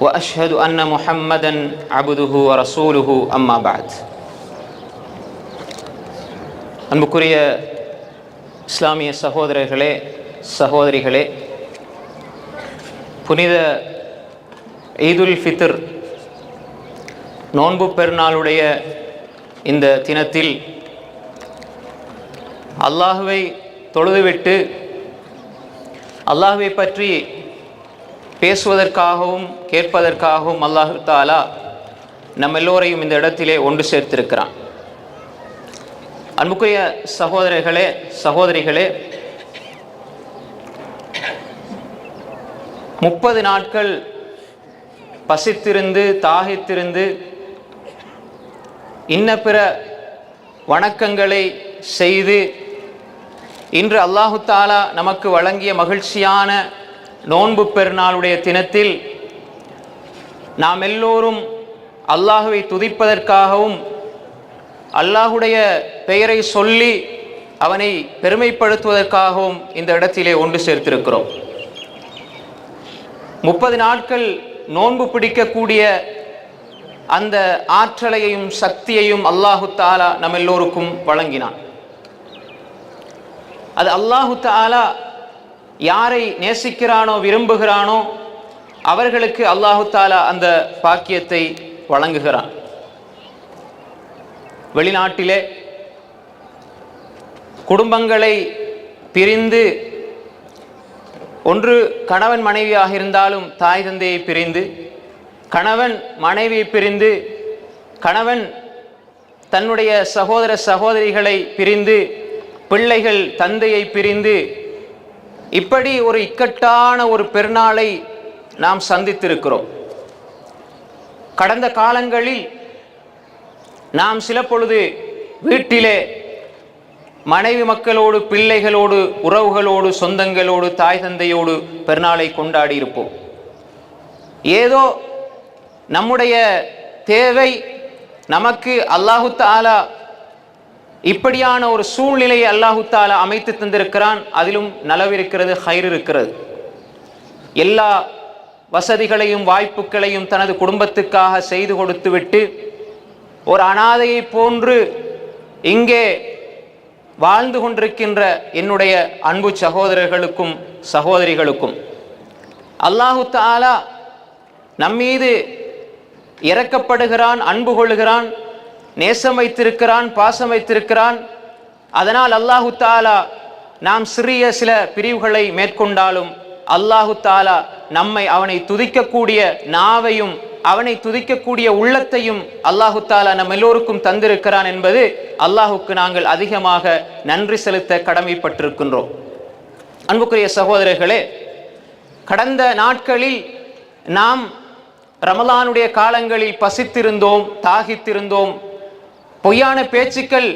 واشهد ان محمدا عبده ورسوله اما بعد அன்புக்குரிய இஸ்லாமிய சகோதரர்களே சகோதரிகளே புனித ஈதுல் ஃபித்ர் நோன்பு பெருநாளுடைய இந்த தினத்தில் அல்லாஹுவை தொழுதுவிட்டு அல்லாஹுவை பற்றி பேசுவதற்காகவும் கேட்பதற்காகவும் அல்லாஹு தாலா நம்ம எல்லோரையும் இந்த இடத்திலே ஒன்று சேர்த்திருக்கிறான். அன்புக்குரிய சகோதரர்களே சகோதரிகளே முப்பது நாட்கள் பசித்திருந்து தாகித்திருந்து இன்ன பிற வணக்கங்களை செய்து இன்று அல்லாஹு தாலா நமக்கு வழங்கிய மகிழ்ச்சியான நோன்பு பெருநாளுடைய தினத்தில் நாம் எல்லோரும் அல்லாஹுவை துதிப்பதற்காகவும் அல்லாஹுடைய பெயரை சொல்லி அவனை பெருமைப்படுத்துவதற்காகவும் இந்த இடத்திலே ஒன்று சேர்த்திருக்கிறோம். முப்பது நாட்கள் நோன்பு பிடிக்கக்கூடிய அந்த ஆற்றலையும் சக்தியையும் அல்லாஹு தாலா நம்ம எல்லோருக்கும் வழங்கினான். அது அல்லாஹு தாலா யாரை நேசிக்கிறானோ விரும்புகிறானோ அவர்களுக்கு அல்லாஹு தாலா அந்த பாக்கியத்தை வழங்குகிறான். வெளிநாட்டிலே குடும்பங்களை பிரிந்து ஒன்று கணவன் மனைவியாக இருந்தாலும் தாய் தந்தையை பிரிந்து கணவன் மனைவியை பிரிந்து கணவன் தன்னுடைய சகோதர சகோதரிகளை பிரிந்து பிள்ளைகள் தந்தையை பிரிந்து இப்படி ஒரு இக்கட்டான ஒரு பெருநாளை நாம் சந்தித்திருக்கிறோம். கடந்த காலங்களில் நாம் சில பொழுது வீட்டிலே மனைவி மக்களோடு பிள்ளைகளோடு உறவுகளோடு சொந்தங்களோடு தாய் தந்தையோடு பெருநாளை கொண்டாடி இருப்போம். ஏதோ நம்முடைய தேவை நமக்கு அல்லாஹு தாலா இப்படியான ஒரு சூழ்நிலையை அல்லாஹு தாலா அமைத்து தந்திருக்கிறான். அதிலும் நலவிருக்கிறது ஹைர் இருக்கிறது. எல்லா வசதிகளையும் வாய்ப்புகளையும் தனது குடும்பத்துக்காக செய்து கொடுத்துவிட்டு ஒரு அனாதையை போன்று இங்கே வாழ்ந்து கொண்டிருக்கின்ற என்னுடைய அன்பு சகோதரர்களுக்கும் சகோதரிகளுக்கும். அல்லாஹு தாலா நம்மீது இறக்கப்படுகிறான் அன்பு கொள்கிறான் நேசம் வைத்திருக்கிறான் பாசம் வைத்திருக்கிறான். அதனால் அல்லாஹு தாலா நாம் சிறிய சில பிரிவுகளை மேற்கொண்டாலும் அல்லாஹு தாலா நம்மை அவனை துதிக்கக்கூடிய நாவையும் அவனை துதிக்கக்கூடிய உள்ளத்தையும் அல்லாஹு தாலா நம் எல்லோருக்கும் தந்திருக்கிறான் என்பது அல்லாஹுக்கு நாங்கள் அதிகமாக நன்றி செலுத்த கடமைப்பட்டிருக்கின்றோம். அன்புக்குரிய சகோதரர்களே கடந்த நாட்களில் நாம் ரமலானுடைய காலங்களில் பசித்திருந்தோம் தாகித்திருந்தோம். பொய்யான பேச்சுக்கள்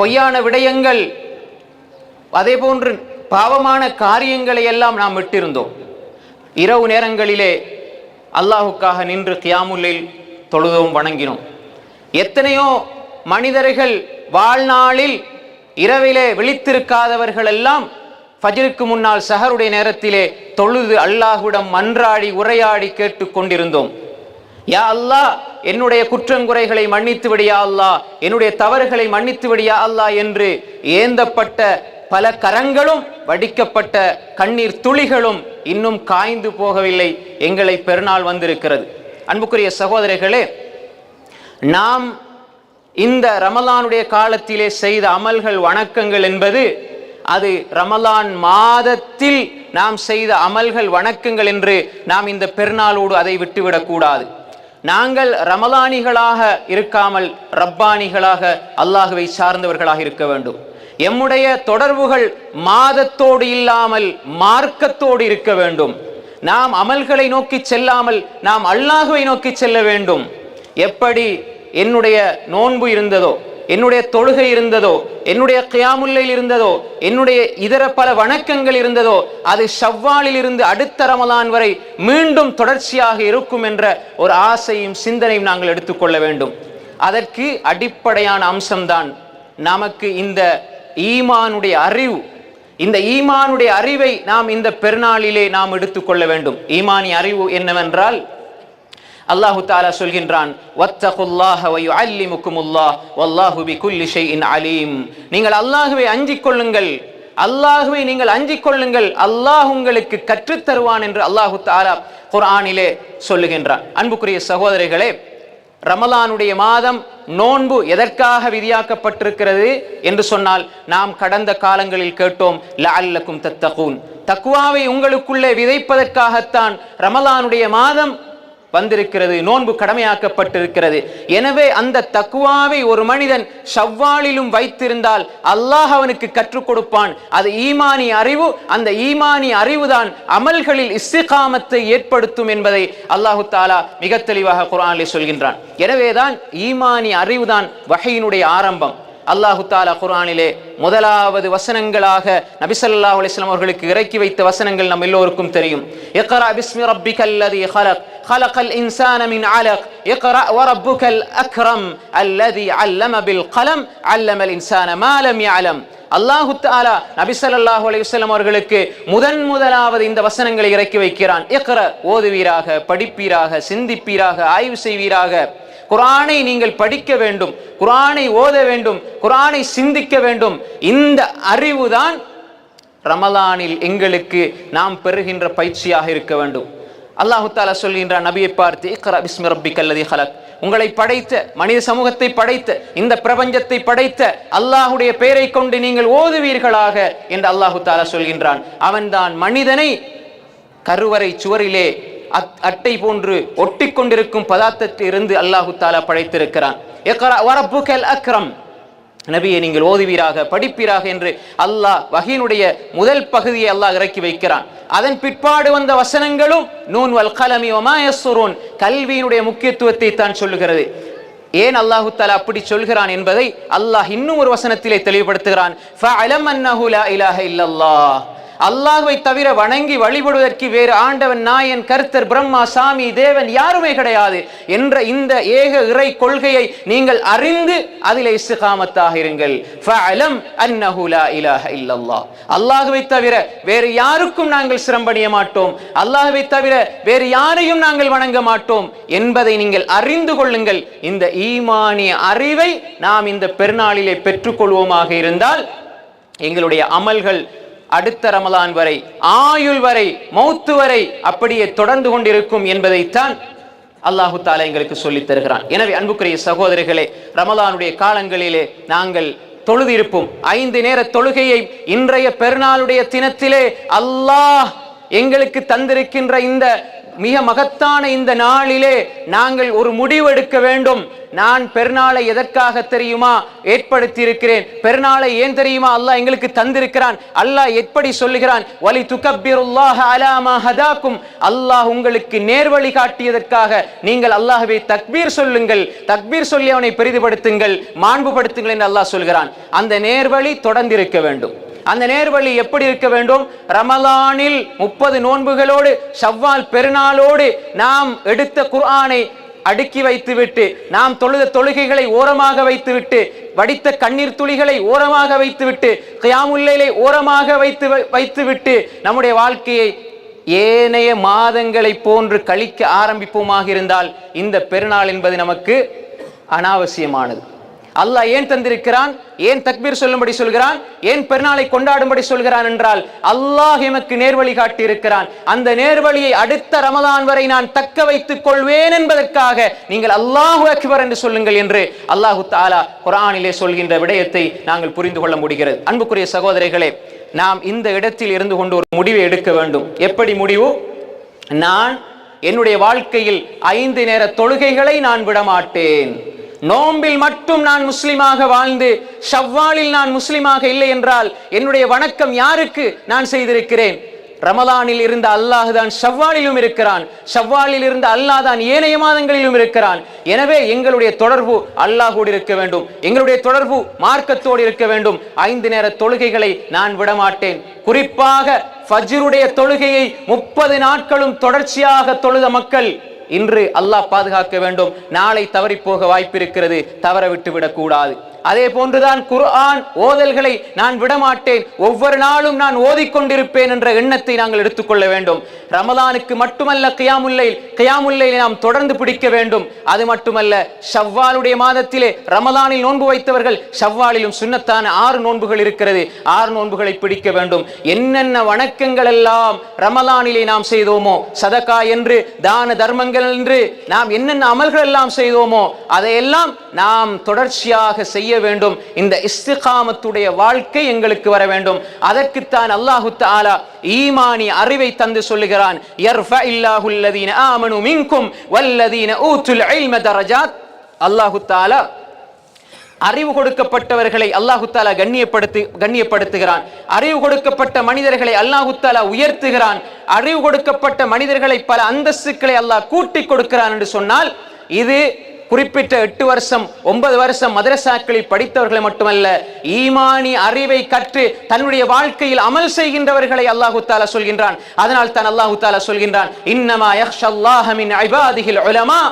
பொய்யான விடயங்கள் அதே போன்று பாவமான காரியங்களை எல்லாம் நாம் விட்டிருந்தோம். இரவு நேரங்களிலே அல்லாஹுக்காக நின்று கியாமுல்லில் தொழுதவும் வணங்கினோம். எத்தனையோ மனிதர்கள் வாழ்நாளில் இரவிலே விழித்திருக்காதவர்கள் எல்லாம் ஃபஜ்ருக்கு முன்னால் சஹருடைய நேரத்திலே தொழுது அல்லாஹுடம் மன்றாடி உரையாடி கேட்டு கொண்டிருந்தோம். யா அல்லாஹ் என்னுடைய குற்றங்குறைகளை மன்னித்து விடியா அல்லாஹ் என்னுடைய தவறுகளை மன்னித்து விடியா அல்லாஹ் என்று ஏந்தப்பட்ட பல கரங்களும் வடிக்கப்பட்ட கண்ணீர் துளிகளும் இன்னும் காய்ந்து போகவில்லை எங்களை பெருநாள் வந்திருக்கிறது. அன்புக்குரிய சகோதரிகளே நாம் இந்த ரமலானுடைய காலத்திலே செய்த அமல்கள் வணக்கங்கள் என்பது அது ரமலான் மாதத்தில் நாம் செய்த அமல்கள் வணக்கங்கள் என்று நாம் இந்த பெருநாளோடு அதை விட்டுவிடக்கூடாது நாங்கள் ரமலானிகளாக இருக்காமல் ரப்பானிகளாக அல்லாஹுவை சார்ந்தவர்களாக இருக்க வேண்டும். எம்முடைய தொடர்புகள் மாதத்தோடு இல்லாமல் மார்க்கத்தோடு இருக்க வேண்டும். நாம் அமல்களை நோக்கி செல்லாமல் நாம் அல்லாஹுவை நோக்கி செல்ல வேண்டும். எப்படி என்னுடைய நோன்பு இருந்ததோ என்னுடைய தொழுகை இருந்ததோ என்னுடைய கியாமுல்லையில் இருந்ததோ என்னுடைய இதர பல வணக்கங்கள் இருந்ததோ அது ஷவ்வாலில் இருந்து அடுத்த ரமலான் வரை மீண்டும் தொடர்ச்சியாக இருக்கும் என்ற ஒரு ஆசையும் சிந்தனையும் நாங்கள் எடுத்துக்கொள்ள வேண்டும். அதற்கு அடிப்படையான அம்சம்தான் நமக்கு இந்த ஈமானுடைய அறிவு. இந்த ஈமானுடைய அறிவை நாம் இந்த பெருநாளிலே நாம் எடுத்துக்கொள்ள வேண்டும். ஈமானி அறிவு என்னவென்றால் அல்லாஹு தாலா சொல்கின்றான் அலீம். நீங்கள் அல்லாஹுவை அஞ்சிக் கொள்ளுங்கள். அல்லாஹுவை நீங்கள் அஞ்சிக் கொள்ளுங்கள். அல்லாஹ் உங்களுக்கு கற்றுத்தருவான் என்று அல்லாஹு தாலா குர்ஆனிலே சொல்லுகின்றான். அன்புக்குரிய சகோதரிகளே ரமலானுடைய மாதம் நோன்பு எதற்காக விதியாக்கப்பட்டிருக்கிறது என்று சொன்னால் நாம் கடந்த காலங்களில் கேட்டோம் லஅல்லக்கும் தத்தகூன். தக்குவாவை உங்களுக்குள்ளே விதைப்பதற்காகத்தான் ரமலானுடைய மாதம் வந்திருக்கிறது நோன்பு கடமையாக்கப்பட்டிருக்கிறது. எனவே அந்த தக்குவாவை ஒரு மனிதன் ஷவ்வாலிலும் வைத்திருந்தால் அல்லாஹ் அவனுக்கு கற்றுக் கொடுப்பான். அது ஈமானி அறிவு அந்த ஈமானி அறிவுதான் அமல்களில் இஸ்திகாமத்தை ஏற்படுத்தும் என்பதை அல்லாஹு தாலா மிக தெளிவாக குரானிலே சொல்கின்றான். எனவேதான் ஈமானி அறிவுதான் வகையினுடைய ஆரம்பம். அல்லாஹு தாலா குரானிலே முதலாவது வசனங்களாக நபிசல்லா அலிஸ்லாம் அவர்களுக்கு இறக்கி வைத்த வசனங்கள் நம் எல்லோருக்கும் தெரியும். எக்கரா பிஸ்மி ரப்பிகல்லதி ஹலக். خلق الإنسان من علق اقرأ وربك الأكرم الذي علم بالقلم علم الإنسان ما لم يعلم அல்லாஹு தாலா நபி ஸல்லல்லாஹு அலைஹி வஸல்லம் அவர்களுக்கு முதன் முதலாவது இந்த வசனங்களை இறக்கி வைக்கிறான் இக்ர ஓதுவீராக படிப்பீராக சிந்திப்பீராக ஆய்வு செய்வீராக குரானை நீங்கள் படிக்க வேண்டும் குரானை ஓத வேண்டும் குரானை சிந்திக்க வேண்டும் இந்த அறிவுதான் ரமலானில் எங்களுக்கு நாம் பெறுகின்ற பயிற்சியாக இருக்க வேண்டும் அல்லாஹு தாலா சொல்கின்றான் நபியை பார்த்து இக்ரா பிஸ்மி ரப்பிக்கல்லதி ஹலக் உங்களை படைத்த மனித சமூகத்தை படைத்த இந்த பிரபஞ்சத்தை படைத்த அல்லாஹுடைய பெயரை கொண்டு நீங்கள் ஓதுவீர்களாக என்று அல்லாஹு தாலா சொல்கின்றான். அவன்தான் மனிதனை கருவறை சுவரிலே அத்- அட்டை போன்று ஒட்டி கொண்டிருக்கும் பதார்த்தத்திலிருந்து அல்லாஹு தாலா படைத்திருக்கிறான். அக்ரம். நபியை நீங்கள் ஓதுவீராக படிப்பீராக என்று அல்லாஹ் வகையினுடைய முதல் பகுதியை அல்லாஹ் இறக்கி வைக்கிறான். அதன் பிற்பாடு வந்த வசனங்களும் நூன் வல் கலமி வமா கல்வியினுடைய முக்கியத்துவத்தை தான் சொல்லுகிறது. ஏன் அல்லாஹு தாலா அப்படி சொல்கிறான் என்பதை அல்லாஹ் இன்னும் ஒரு வசனத்திலே தெளிவுபடுத்துகிறான். அல்லாஹுவை தவிர வணங்கி வழிபடுவதற்கு வேறு ஆண்டவன் நாயன் கர்த்தர் பிரம்மா சாமி தேவன் யாருமே கிடையாது என்ற இந்த ஏக இறை கொள்கையை நீங்கள் அறிந்து அதிலே இஸ்திகாமத்தாக இருங்கள். அல்லாஹுவை தவிர வேறு யாருக்கும் நாங்கள் சிரம்பணிய மாட்டோம். அல்லாஹுவை தவிர வேறு யாரையும் நாங்கள் வணங்க மாட்டோம் என்பதை நீங்கள் அறிந்து கொள்ளுங்கள். இந்த ஈமானிய அறிவை நாம் இந்த பெருநாளிலே பெற்றுக்கொள்வோமாக இருந்தால் எங்களுடைய அமல்கள் அடுத்த ரமலான் வரை ஆயுள் வரை மௌத்து வரை அப்படியே தொடர்ந்து கொண்டிருக்கும் என்பதைத்தான் அல்லாஹு தாலா எங்களுக்கு சொல்லித் தருகிறான். எனவே அன்புக்குரிய சகோதரிகளே ரமலானுடைய காலங்களிலே நாங்கள் தொழுதிருப்போம். ஐந்து நேர தொழுகையை இன்றைய பெருநாளுடைய தினத்திலே அல்லாஹ் எங்களுக்கு தந்திருக்கின்ற இந்த மிக மகத்தான இந்த நாளிலே நாங்கள் ஒரு முடிவு எடுக்க வேண்டும். நான் பெருநாளை எதற்காக தெரியுமா? ஏற்படுத்தி இருக்கிறேன் பெருநாளை ஏன் தெரியுமா? அல்லாஹ் எங்களுக்கு தந்திருக்கிறான். அல்லாஹ் எப்படி சொல்லுகிறான்? வலி துக்கப்பிருல்லாஹ அலாமா ஹதாக்கும். அல்லாஹ் உங்களுக்கு நேர்வழி காட்டியதற்காக நீங்கள் அல்லாஹ்வை தக்பீர் சொல்லுங்கள். தக்பீர் சொல்லி அவனை பெரிதுபடுத்துங்கள் மாண்புபடுத்துங்கள் என்று அல்லாஹ் சொல்கிறான். அந்த நேர்வழி தொடர்ந்திருக்க வேண்டும். அந்த நேர்வழி எப்படி இருக்க வேண்டும்? ரமலானில் முப்பது நோன்புகளோடு ஷவ்வால் பெருநாளோடு நாம் எடுத்த குர்ஆனை அடுக்கி வைத்துவிட்டு நாம் தொழுத தொழுகைகளை ஓரமாக வைத்துவிட்டு வடித்த கண்ணீர் துளிகளை ஓரமாக வைத்துவிட்டு கியாமுல்லை ஓரமாக வைத்து வைத்துவிட்டு நம்முடைய வாழ்க்கையை ஏனைய மாதங்களை போன்று கழிக்க ஆரம்பிப்போமாக இருந்தால் இந்த பெருநாள் என்பது நமக்கு அனாவசியமானது. அல்லாஹ் ஏன் தந்திருக்கிறான்? ஏன் தக்பீர் சொல்லும்படி சொல்கிறான்? ஏன் பெருநாளை கொண்டாடும்படி சொல்கிறான் என்றால் அல்லாஹ் எமக்கு நேர்வழி காட்டி இருக்கிறான் அந்த நேர்வழியை அடுத்த ரமலான் வரை நான் தக்க வைத்துக் கொள்வேன் என்பதற்காக நீங்கள் அல்லாஹு அக்பர் என்று சொல்லுங்கள் என்று அல்லாஹு தாலா குரானிலே சொல்கின்ற விடயத்தை நாங்கள் புரிந்து கொள்ள முடிகிறது. அன்புக்குரிய சகோதரிகளே நாம் இந்த இடத்தில் இருந்து கொண்டு ஒரு முடிவை எடுக்க வேண்டும். எப்படி முடிவு? நான் என்னுடைய வாழ்க்கையில் ஐந்து நேர தொழுகைகளை நான் விடமாட்டேன். நோம்பில் மட்டும் நான் முஸ்லிமாக வாழ்ந்து ஷவ்வாலில் நான் முஸ்லிமாக இல்லை என்றால் என்னுடைய வணக்கம் யாருக்கு நான் செய்திருக்கிறேன்? ரமலானில் இருந்த அல்லாஹ் தான் ஷவ்வாலிலும் இருக்கிறான். ஷவ்வாலில் இருந்த அல்லாஹ் தான் ஏனைய மாதங்களிலும் இருக்கிறான். எனவே எங்களுடைய தொடர்பு அல்லாஹோடு இருக்க வேண்டும். எங்களுடைய தொடர்பு மார்க்கத்தோடு இருக்க வேண்டும். ஐந்து நேர தொழுகைகளை நான் விடமாட்டேன். குறிப்பாக ஃபஜ்ருடைய தொழுகையை முப்பது நாட்களும் தொடர்ச்சியாக தொழுத மக்கள் இன்று அல்லாஹ் பாதுகாக்க வேண்டும். நாளை தவறி போக வாய்ப்பு இருக்கிறது தவற விட்டு விடக்கூடாது அதே போன்றுதான் குர்ஆன் ஓதல்களை நான் விடமாட்டேன். ஒவ்வொரு நாளும் நான் ஓதிக்கொண்டிருப்பேன் என்ற எண்ணத்தை நாங்கள் எடுத்துக்கொள்ள வேண்டும். ரமலானுக்கு மட்டுமல்ல கியாமுல்லை கியாமுல்லை நாம் தொடர்ந்து பிடிக்க வேண்டும். அது மட்டுமல்ல ஷவ்வாலுடைய மாதத்திலே ரமலானில் நோன்பு வைத்தவர்கள் ஷவ்வாலிலும் சுண்ணத்தான ஆறு நோன்புகள் இருக்கிறது. ஆறு நோன்புகளை பிடிக்க வேண்டும். என்னென்ன வணக்கங்கள் எல்லாம் ரமலானிலே நாம் செய்தோமோ சதகா என்று தான தர்மங்கள் என்று நாம் என்னென்ன அமல்கள் எல்லாம் செய்தோமோ அதையெல்லாம் நாம் தொடர்ச்சியாக செய்ய செய்ய வேண்டும். இந்த இஸ்திகாமத்துடைய வாழ்க்கை எங்களுக்கு வர வேண்டும். அதற்குத்தான் அல்லாஹு தாலா ஈமானி அறிவை தந்து சொல்லுகிறான். ஆமனு மின்கும் வல்லதீன ஊத்துல் இல்ம தரஜாத். அல்லாஹு தாலா அறிவு கொடுக்கப்பட்டவர்களை அல்லாஹு தாலா கண்ணியப்படுத்து கண்ணியப்படுத்துகிறான். அறிவு கொடுக்கப்பட்ட மனிதர்களை அல்லாஹு தாலா உயர்த்துகிறான். அறிவு கொடுக்கப்பட்ட மனிதர்களை பல அந்தஸ்துக்களை அல்லாஹ் கூட்டி கொடுக்கிறான் என்று சொன்னால் இது குறிப்பிட்ட எட்டு வருஷம் ஒன்பது வருஷம் மதரசாக்களில் படித்தவர்களை மட்டுமல்ல ஈமானி அறிவை கற்று தன்னுடைய வாழ்க்கையில் அமல் செய்கின்றவர்களை அல்லாஹு தாலா சொல்கின்றான். அதனால் தான் அல்லாஹு தாலா சொல்கின்றான் இன்னமா யக்ஷல்லாஹ உலமா.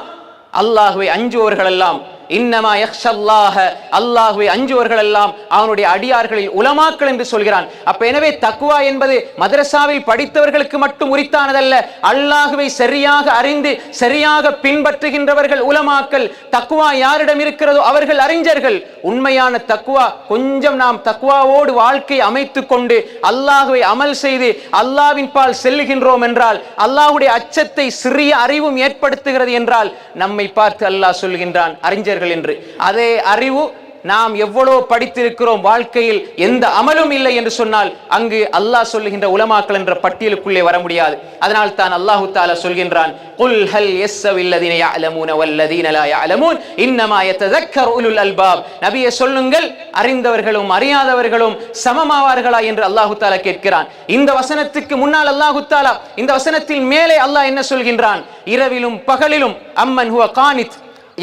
அல்லாஹுவை அஞ்சுவர்கள் எல்லாம் இன்னமா யக்ஷல்லாஹ அல்லாஹுவை அஞ்சுவர்கள் எல்லாம் அவனுடைய அடியார்களில் உலமாக்கள் என்று சொல்கிறான். அப்ப எனவே தக்குவா என்பது மதரசாவில் படித்தவர்களுக்கு மட்டும் உரித்தானதல்ல அல்லாஹுவை சரியாக அறிந்து சரியாக பின்பற்றுகின்றவர்கள் உலமாக்கள் தக்குவா யாரிடம் இருக்கிறதோ அவர்கள் அறிஞர்கள். உண்மையான தக்குவா கொஞ்சம் நாம் தக்குவாவோடு வாழ்க்கை அமைத்துக் கொண்டு அல்லாஹுவை அமல் செய்து அல்லாவின் பால் செல்லுகின்றோம் என்றால் அல்லாஹுடைய அச்சத்தை சிறிய அறிவும் ஏற்படுத்துகிறது என்றால் நம்மை பார்த்து அல்லாஹ் சொல்கின்றான் அறிஞர்கள் மனிதர்கள் என்று. அதே அறிவு நாம் எவ்வளவு படித்திருக்கிறோம் வாழ்க்கையில் எந்த அமலும் இல்லை என்று சொன்னால் அங்கு அல்லாஹ் சொல்லுகின்ற உலமாக்கள் என்ற பட்டியலுக்குள்ளே வர முடியாது. அதனால் தான் அல்லாஹு தாலா சொல்கின்றான் சொல்லுங்கள் அறிந்தவர்களும் அறியாதவர்களும் சமமாவார்களா என்று அல்லாஹு தாலா கேட்கிறான். இந்த வசனத்துக்கு முன்னால் அல்லாஹு தாலா இந்த வசனத்தின் மேலே அல்லாஹ் என்ன சொல்கின்றான்? இரவிலும் பகலிலும் அம்மன் ஹுவ கானித்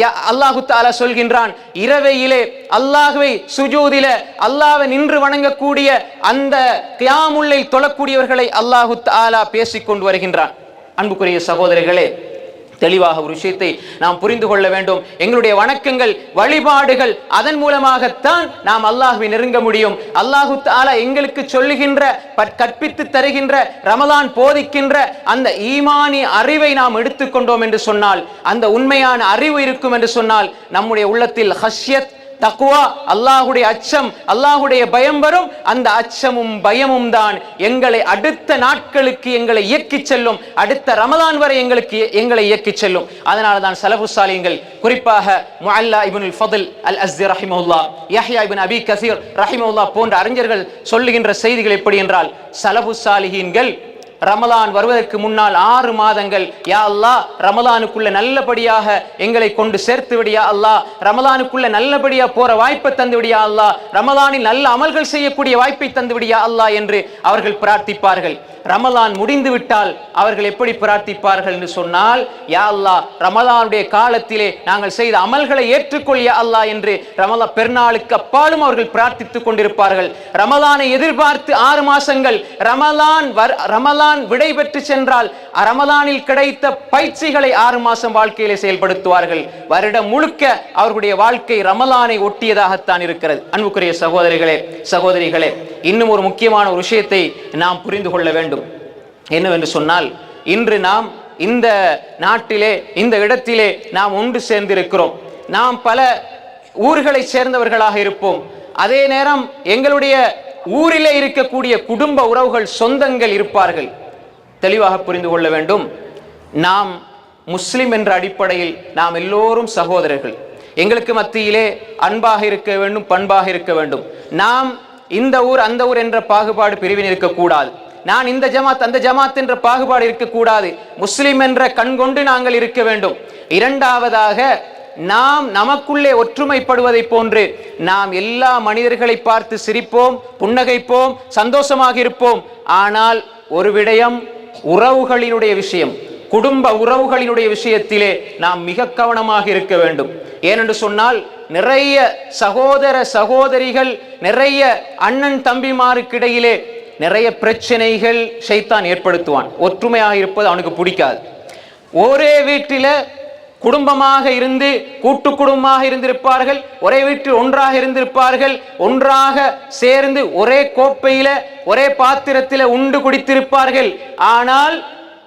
அல்லாஹு தாலா சொல்கின்றான் இரவையிலே அல்லாஹுவை சுஜூதில அல்லாவை நின்று வணங்கக்கூடிய அந்த தியாமுல்லை தொழக்கூடியவர்களை அல்லாஹு தாலா பேசிக் கொண்டு வருகின்றான். அன்புக்குரிய சகோதரிகளே தெளிவாக ஒரு விஷயத்தை நாம் புரிந்து கொள்ள வேண்டும். எங்களுடைய வணக்கங்கள் வழிபாடுகள் அதன் மூலமாகத்தான் நாம் அல்லாஹுவை நெருங்க முடியும். அல்லாஹு தாலா எங்களுக்கு சொல்லுகின்ற கற்பித்து தருகின்ற ரமலான் போதிக்கின்ற அந்த ஈமானி அறிவை நாம் எடுத்துக்கொண்டோம் என்று சொன்னால் அந்த உண்மையான அறிவு இருக்கும் என்று சொன்னால் நம்முடைய உள்ளத்தில் ஹஷ்யத் தக்குவா அல்லாஹுடைய அச்சம் அல்லாஹுடைய பயம் வரும் அந்த அச்சமும் பயமும் தான். எங்களை அடுத்த நாட்களுக்கு எங்களை இயக்கிச் செல்லும் அடுத்த ரமலான் வரை எங்களுக்கு எங்களை இயக்கிச் செல்லும். அதனால தான் சலபு சாலியங்கள் குறிப்பாக முஅல்லா இப்னுல் ஃபதில் அல் அஸ்தி ரஹிமுல்லா யஹ்யா இபின் அபி கசீர் ரஹிமுல்லா போன்ற அறிஞர்கள் சொல்லுகின்ற செய்திகள் எப்படி என்றால் சலபு சாலிஹீன்கள் ரமலான் வருவதற்கு முன்னால் ஆறு மாதங்கள் யா அல்லாஹ் ரமலானுக்குள்ள நல்லபடியாக எங்களை கொண்டு சேர்த்து விடியா அல்லாஹ் ரமலானுக்குள்ள நல்லபடியா போற வாய்ப்பை தந்து விடியா அல்லாஹ் ரமலானில் நல்ல அமல்கள் செய்யக்கூடிய வாய்ப்பை தந்து விடியா அல்லாஹ் என்று அவர்கள் பிரார்த்திப்பார்கள். ரமலான் முடிந்து விட்டால் அவர்கள் எப்படி பிரார்த்திப்பார்கள் என்று சொன்னால் யா அல்லாஹ் ரமலானுடைய காலத்திலே நாங்கள் செய்த அமல்களை ஏற்றுக்கொள் யா அல்லா என்று ரமலா பெருநாளுக்கு அப்பாலும் அவர்கள் பிரார்த்தித்துக் கொண்டிருப்பார்கள். ரமலானை எதிர்பார்த்து ஆறு மாசங்கள் ரமலான் வர் ரமலான் விடை பெற்று சென்றால் ரமலானில் கிடைத்த பயிற்சிகளை ஆறு மாசம் வாழ்க்கையிலே செயல்படுத்துவார்கள். வருடம் முழுக்க அவர்களுடைய வாழ்க்கை ரமலானை ஒட்டியதாகத்தான் இருக்கிறது. அன்புக்குரிய சகோதரிகளே சகோதரிகளே இன்னும் ஒரு முக்கியமான ஒரு விஷயத்தை நாம் புரிந்து கொள்ள வேண்டும். என்னவென்று சொன்னால் இன்று நாம் இந்த நாட்டிலே இந்த இடத்திலே நாம் ஒன்று சேர்ந்திருக்கிறோம். நாம் பல ஊர்களை சேர்ந்தவர்களாக இருப்போம். அதே நேரம் எங்களுடைய ஊரிலே இருக்கக்கூடிய குடும்ப உறவுகள் சொந்தங்கள் இருப்பார்கள். தெளிவாக புரிந்து கொள்ள வேண்டும். நாம் முஸ்லிம் என்ற அடிப்படையில் நாம் எல்லோரும் சகோதரர்கள். எங்களுக்கு மத்தியிலே அன்பாக இருக்க வேண்டும் பண்பாக இருக்க வேண்டும். நாம் இந்த ஊர் அந்த ஊர் என்ற பாகுபாடு பிரிவின் இருக்கக்கூடாது. நான் இந்த ஜமாத் அந்த ஜமாத் என்ற பாகுபாடு இருக்கக்கூடாது. முஸ்லிம் என்ற கண் கொண்டு நாங்கள் இருக்க வேண்டும். இரண்டாவதாக நாம் நமக்குள்ளே ஒற்றுமைப்படுவதை போன்று நாம் எல்லா மனிதர்களை பார்த்து சிரிப்போம் புன்னகைப்போம் சந்தோஷமாக இருப்போம். ஆனால் ஒரு விடயம் உறவுகளினுடைய விஷயம். குடும்ப உறவுகளினுடைய விஷயத்திலே நாம் மிக கவனமாக இருக்க வேண்டும். ஏனென்று சொன்னால் நிறைய சகோதர சகோதரிகள் நிறைய அண்ணன் தம்பிமாருக்கிடையிலே நிறைய பிரச்சனைகள் ஷைத்தான் ஏற்படுத்துவான். ஒற்றுமையாக இருப்பது அவனுக்கு பிடிக்காது. ஒரே வீட்டில் குடும்பமாக இருந்து கூட்டு குடும்பமாக இருந்திருப்பார்கள் ஒரே வீட்டில் ஒன்றாக இருந்திருப்பார்கள் ஒன்றாக சேர்ந்து ஒரே கோப்பையில ஒரே பாத்திரத்தில் உண்டு குடித்திருப்பார்கள். ஆனால்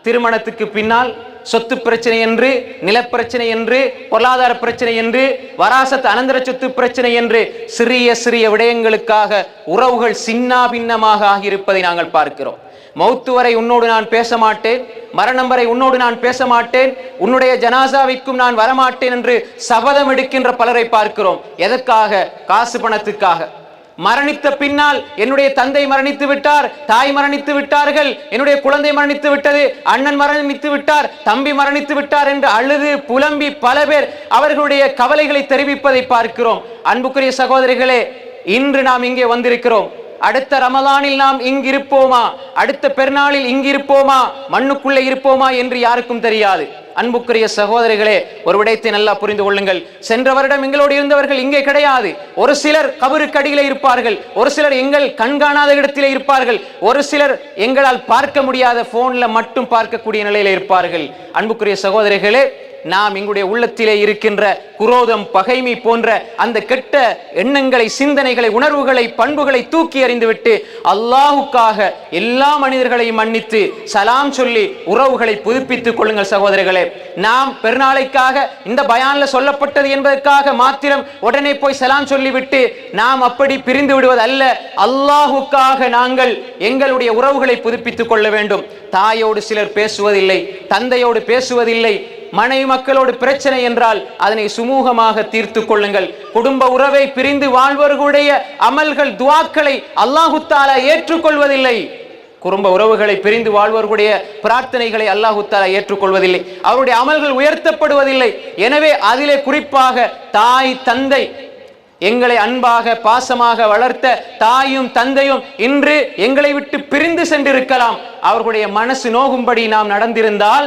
திருமணத்துக்கு பின்னால் சொத்து பிரச்சனை என்று நிலப்பிரச்சனை என்று பொருளாதார பிரச்சனை என்று வராசத்து அனந்தர சொத்து பிரச்சனை என்று சிறிய சிறிய விடயங்களுக்காக உறவுகள் சின்னா பின்னமாக ஆகியிருப்பதை நாங்கள் பார்க்கிறோம். மௌத்து வரை உன்னோடு நான் பேச மாட்டேன் மரணம் வரை உன்னோடு நான் பேச மாட்டேன் உன்னுடைய ஜனாசாவிற்கும் நான் வரமாட்டேன் என்று சபதம் எடுக்கின்ற பலரை பார்க்கிறோம். எதற்காக? காசு பணத்துக்காக. மரணித்த பின்னால் என்னுடைய தந்தை மரணித்து விட்டார் தாய் மரணித்து விட்டார்கள் என்னுடைய குழந்தை மரணித்து விட்டது அண்ணன் மரணித்து விட்டார் தம்பி மரணித்து விட்டார் என்று அழுது புலம்பி பல பேர் அவர்களுடைய கவலைகளை தெரிவிப்பதை பார்க்கிறோம். அன்புக்குரிய சகோதரிகளே இன்று நாம் இங்கே வந்திருக்கிறோம். அடுத்த ரமலானில் நாம் இங்கிருப்போமா? அடுத்த பெருநாளில் இங்கிருப்போமா? மண்ணுக்குள்ளே இருப்போமா என்று யாருக்கும் தெரியாது. அன்புக்குரிய சகோதரிகளே ஒரு விடயத்தை நல்லா புரிந்து கொள்ளுங்கள். சென்ற வருடம் எங்களோடு இருந்தவர்கள் இங்கே கிடையாது. ஒரு சிலர் கபருக்கடியிலே இருப்பார்கள். ஒரு சிலர் எங்கள் கண்காணாத இடத்திலே இருப்பார்கள். ஒரு சிலர் எங்களால் பார்க்க முடியாத போன்ல மட்டும் பார்க்கக்கூடிய நிலையில இருப்பார்கள். அன்புக்குரிய சகோதரிகளே நாம் எங்களுடைய உள்ளத்திலே இருக்கின்ற குரோதம் பகைமை போன்ற அந்த கெட்ட எண்ணங்களை சிந்தனைகளை உணர்வுகளை பண்புகளை தூக்கி எறிந்துவிட்டு அல்லாஹுக்காக எல்லா மனிதர்களையும் மன்னித்து சலாம் சொல்லி உறவுகளை புதுப்பித்துக் கொள்ளுங்கள் சகோதரர்களே. நாம் பெருநாளைக்காக இந்த பயான்ல சொல்லப்பட்டது என்பதற்காக மாத்திரம் உடனே போய் சலாம் சொல்லிவிட்டு நாம் அப்படி பிரிந்து விடுவது அல்ல அல்லாஹுக்காக நாங்கள் எங்களுடைய உறவுகளை புதுப்பித்துக் கொள்ள வேண்டும். தாயோடு சிலர் பேசுவதில்லை தந்தையோடு பேசுவதில்லை மனைவி மக்களோடு பிரச்சனை என்றால் அதனை சுமூகமாக தீர்த்து கொள்ளுங்கள். குடும்ப உறவை பிரிந்து வாழ்வர்களுடைய அமல்கள் துவாக்களை அல்லாஹு தாலா ஏற்றுக்கொள்வதில்லை. குடும்ப உறவுகளை பிரிந்து வாழ்வர்களுடைய பிரார்த்தனைகளை அல்லாஹு தாலா ஏற்றுக்கொள்வதில்லை. அவருடைய அமல்கள் உயர்த்தப்படுவதில்லை. எனவே அதிலே குறிப்பாக தாய் தந்தை எங்களை அன்பாக பாசமாக வளர்த்த தாயும் தந்தையும் இன்று எங்களை விட்டு பிரிந்து சென்றிருக்கலாம். அவர்களுடைய மனசு நோகும்படி நாம் நடந்திருந்தால்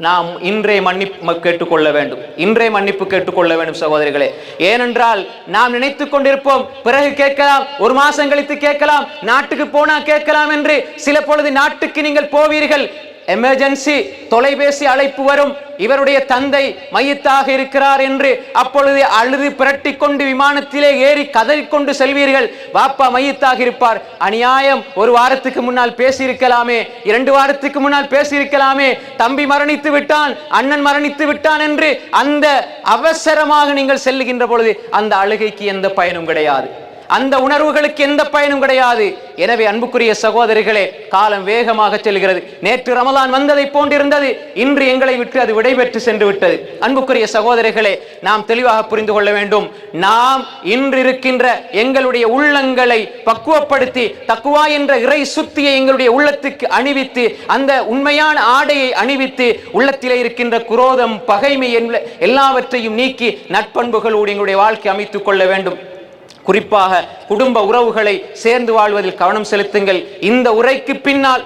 நாம் இன்றைய மன்னிப்பு கேட்டுக்கொள்ள வேண்டும். இன்றைய மன்னிப்பு கேட்டுக்கொள்ள வேண்டும் சகோதரிகளே. ஏனென்றால் நாம் நினைத்துக் கொண்டிருப்போம் பிறகு கேட்கலாம் ஒரு மாசம் கழித்து கேட்கலாம் நாட்டுக்கு போனா கேட்கலாம் என்று சில பொழுது நாட்டுக்கு நீங்கள் போவீர்கள். எமர்ஜென்சி தொலைபேசி அழைப்பு வரும். இவருடைய தந்தை மையத்தாக இருக்கிறார் என்று அப்பொழுது அழுது புரட்டி கொண்டு விமானத்திலே ஏறி கதறிக்கொண்டு செல்வீர்கள். வாப்பா மையத்தாக இருப்பார். அநியாயம். ஒரு வாரத்துக்கு முன்னால் பேசியிருக்கலாமே. இரண்டு வாரத்துக்கு முன்னால் பேசியிருக்கலாமே. தம்பி மரணித்து விட்டான். அண்ணன் மரணித்து விட்டான் என்று அந்த அவசரமாக நீங்கள் செல்லுகின்ற பொழுது அந்த அழுகைக்கு எந்த பயனும் கிடையாது. அந்த உணர்வுகளுக்கு எந்த பயனும் கிடையாது. எனவே அன்புக்குரிய சகோதரிகளே காலம் வேகமாக செல்கிறது. நேற்று ரமலான் வந்ததை போன்றிருந்தது. இன்று எங்களை விட்டு அது விடைபெற்று சென்று விட்டது. அன்புக்குரிய சகோதரிகளே நாம் தெளிவாக புரிந்து கொள்ள வேண்டும். நாம் இன்று இருக்கின்ற எங்களுடைய உள்ளங்களை பக்குவப்படுத்தி தக்குவா என்ற இறை சுத்தியை எங்களுடைய உள்ளத்துக்கு அணிவித்து அந்த உண்மையான ஆடையை அணிவித்து உள்ளத்திலே இருக்கின்ற குரோதம் பகைமை என்ற எல்லாவற்றையும் நீக்கி நட்பண்புகளோடு எங்களுடைய வாழ்க்கை அமைத்துக் கொள்ள வேண்டும். குறிப்பாக குடும்ப உறவுகளை சேர்ந்து வாழ்வதில் கவனம் செலுத்துங்கள். இந்த உரைக்கு பின்னால்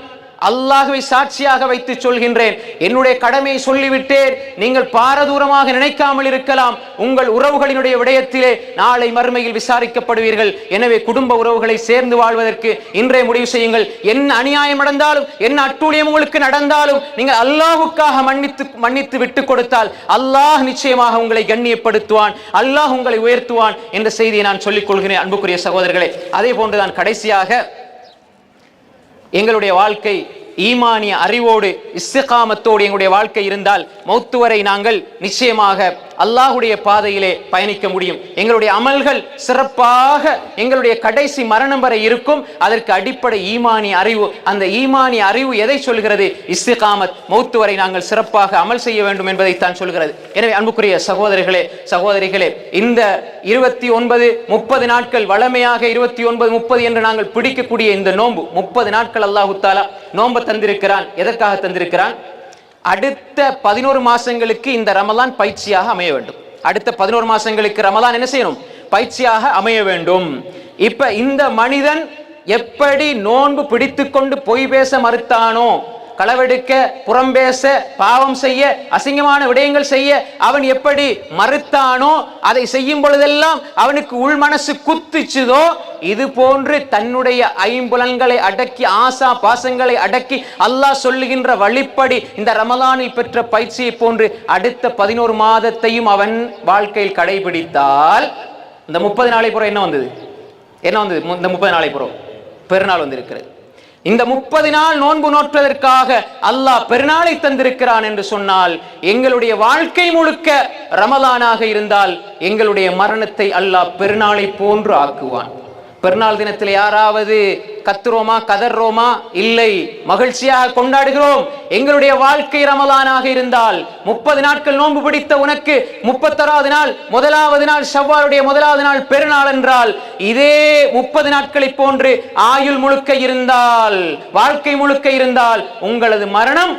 அல்லாஹுவை சாட்சியாக வைத்து சொல்கின்றேன். என்னுடைய கடமையை சொல்லிவிட்டேன். நீங்கள் பாரதூரமாக நினைக்காமல் இருக்கலாம். உங்கள் உறவுகளினுடைய விடயத்திலே நாளை மறுமையில் விசாரிக்கப்படுவீர்கள். எனவே குடும்ப உறவுகளை சேர்ந்து வாழ்வதற்கு இன்றே முடிவு செய்யுங்கள். என்ன அநியாயம் நடந்தாலும் என்ன அட்டூழியம் உங்களுக்கு நடந்தாலும் நீங்கள் அல்லாஹுக்காக மன்னித்து மன்னித்து விட்டு கொடுத்தால் அல்லாஹ் நிச்சயமாக உங்களை கண்ணியப்படுத்துவான் அல்லாஹ் உங்களை உயர்த்துவான் என்ற செய்தியை நான் சொல்லிக் கொள்கிறேன் அன்புக்குரிய சகோதரர்களே. அதே போன்றுதான் கடைசியாக எங்களுடைய வாழ்க்கை ஈமானிய அறிவோடு இஸ்திகாமத்தோடு எங்களுடைய வாழ்க்கை இருந்தால் மௌத்து வரை நாங்கள் நிச்சயமாக அல்லாஹுடைய பாதையிலே பயணிக்க முடியும். எங்களுடைய அமல்கள் சிறப்பாக எங்களுடைய கடைசி மரணம் வரை இருக்கும். அதற்கு அடிப்படை ஈமானிய அறிவு அந்த ஈமானிய அறிவு எதை சொல்கிறது? இஸ்திகாமத் மௌத்து வரை நாங்கள் சிறப்பாக அமல் செய்ய வேண்டும் என்பதைத்தான் சொல்கிறது. எனவே அன்புக்குரிய சகோதரிகளே சகோதரிகளே இந்த இருபத்தி ஒன்பது முப்பது நாட்கள் வளமையாக இருபத்தி ஒன்பது முப்பது என்று நாங்கள் பிடிக்கக்கூடிய இந்த நோன்பு முப்பது நாட்கள் அல்லாஹு தாலா நோன்பை தந்திருக்கிறான். எதற்காக தந்திருக்கிறான்? அடுத்த பதினோரு மாசங்களுக்கு இந்த ரமலான் பயிற்சியாக அமைய வேண்டும். அடுத்த பதினோரு மாசங்களுக்கு ரமலான் என்ன செய்யணும்? பயிற்சியாக அமைய வேண்டும். இப்ப இந்த மனிதன் எப்படி நோன்பு பிடித்து கொண்டு பொய் பேச மறுத்தானோ களவெடுக்க புறம்பேச பாவம் செய்ய அசிங்கமான விடயங்கள் செய்ய அவன் எப்படி மறுத்தானோ அதை செய்யும் பொழுதெல்லாம் அவனுக்கு உள் மனசு குத்துச்சுதோ இது போன்று தன்னுடைய ஐம்புலன்களை அடக்கி ஆசா பாசங்களை அடக்கி அல்லாஹ் சொல்லுகின்ற வழிப்படி இந்த ரமலானில் பெற்ற பயிற்சியை போன்று அடுத்த பதினோரு மாதத்தையும் அவன் வாழ்க்கையில் கடைபிடித்தால் இந்த முப்பது நாளை புறம் என்ன வந்தது? என்ன வந்தது? மு- இந்த முப்பது நாளை புறம் பெருநாள் வந்திருக்கிறது. இந்த முப்பது நாள் நோன்பு நோற்றதற்காக அல்லாஹ் பெருநாளை தந்திருக்கிறான் என்று சொன்னால் எங்களுடைய வாழ்க்கை முழுக்க ரமலானாக இருந்தால் எங்களுடைய மரணத்தை அல்லாஹ் பெருநாளை போன்று ஆக்குவான். பெருநாள் தினத்தில் யாராவது கத்துறோமா கதர்றோமா? இல்லை. மகிழ்ச்சியாக கொண்டாடுகிறோம். எங்களுடைய வாழ்க்கை ரமலானாக இருந்தால் முப்பது நாட்கள் நோன்பு பிடித்த உனக்கு முப்பத்தொராவது நாள் முதலாவது நாள் ஷவ்வாலுடைய முதலாவது நாள் பெருநாள் என்றால் இதே முப்பது நாட்களை போன்று ஆயுள் முழுக்க இருந்தால் வாழ்க்கை முழுக்க இருந்தால் உங்களது மரணம்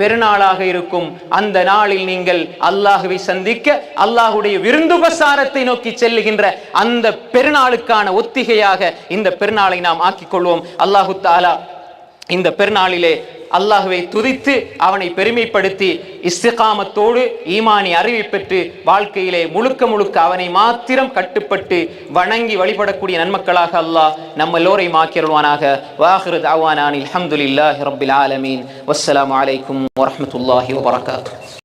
பெருநாளாக இருக்கும். அந்த நாளில் நீங்கள் அல்லாஹுவை சந்திக்க அல்லாஹுடைய விருந்துபசாரத்தை நோக்கி செல்லுகின்ற அந்த பெருநாளுக்கான ஒத்திகையாக இந்த பெருநாளை நாம் ஆக்கிக் கொள்வோம். அல்லாஹு தாலா இந்த பெருநாளிலே அல்லாஹுவை துதித்து அவனை பெருமைப்படுத்தி இஸ்திகாமத்தோடு ஈமானி அறிவை பெற்று வாழ்க்கையிலே முழுக்க முழுக்க அவனை மாத்திரம் கட்டுப்பட்டு வணங்கி வழிபடக்கூடிய நன்மக்களாக அல்லாஹ் நம்ம எல்லோரை ஆக்கியருள்வானாக வாஹிரு தாவானான் அல்ஹம்துலில்லாஹி ரப்பில் ஆலமீன். வஸ்ஸலாம் அலைக்கும் வரமத்துல்லாஹி வபரகாத்துஹு.